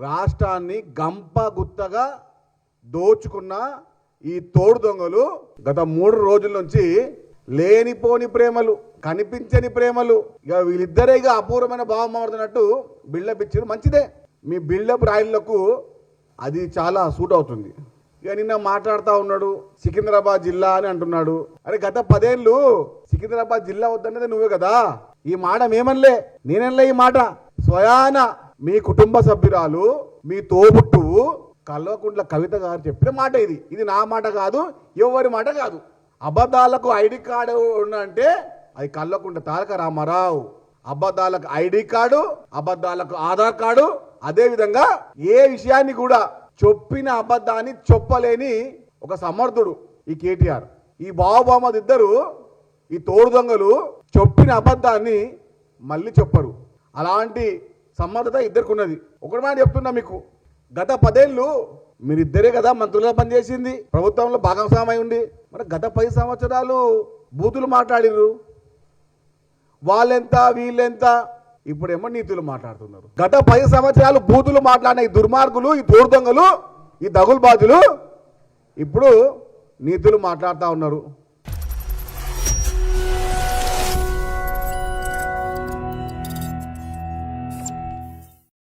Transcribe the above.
రాష్ట్రాన్ని గంప గుత్తగా దోచుకున్న ఈ తోడు దొంగలు గత మూడు రోజుల నుంచి లేనిపోని ప్రేమలు కనిపించని ప్రేమలు. ఇక వీళ్ళిద్దరే ఇక అపూర్వమైన భావం మారుతున్నట్టు బిల్డప్ ఇచ్చారు. మంచిదే. మీ బిల్డప్ రాయిళ్ళకు అది చాలా సూట్ అవుతుంది. ఇక నిన్న మాట్లాడుతూ ఉన్నాడు సికింద్రాబాద్ జిల్లా అని అంటున్నాడు. అరే గత పదేళ్ళు సికింద్రాబాద్ జిల్లా వద్దన్నది నువ్వే కదా. ఈ మాట మేమనలే. నేనలే ఈ మాట. స్వయాన మీ కుటుంబ సభ్యురాలు మీ తోబుట్టువు కల్వకుంట్ల కవిత గారు చెప్పిన మాట ఇది. ఇది నా మాట కాదు ఎవరి మాట కాదు. అబద్ధాలకు ఐడి కార్డు ఉందంటే అది కల్వకుంట్ల తారక రామారావు. అబద్ధాలకు ఐడి కార్డు అబద్ధాలకు ఆధార్ కార్డు అదే విధంగా ఏ విషయాన్ని కూడా చెప్పిన అబద్ధాన్ని చెప్పలేని ఒక సమర్థుడు ఈ కేటీఆర్. ఈ బావబామది ఇద్దరు ఈ తోడు దొంగలు చెప్పిన అబద్ధాన్ని మళ్ళీ చెప్పరు. అలాంటి సమ్మతత ఇద్దరికి ఉన్నది ఒకటి మాట చెప్తున్నా మీకు. గత పదేళ్ళు మీరిద్దరే కదా మంత్రులుగా పనిచేసింది. ప్రభుత్వంలో భాగస్వామై ఉండి. మరి గత పది సంవత్సరాలు బూతులు మాట్లాడిర్రు. వాళ్ళెంత వీళ్ళెంత? ఇప్పుడేమో నీతులు మాట్లాడుతున్నారు. గత పది సంవత్సరాలు బూతులు మాట్లాడిన ఈ దుర్మార్గులు ఈ దూర్దొంగలు ఈ దగులు బాధులు ఇప్పుడు నీతులు మాట్లాడుతూ ఉన్నారు.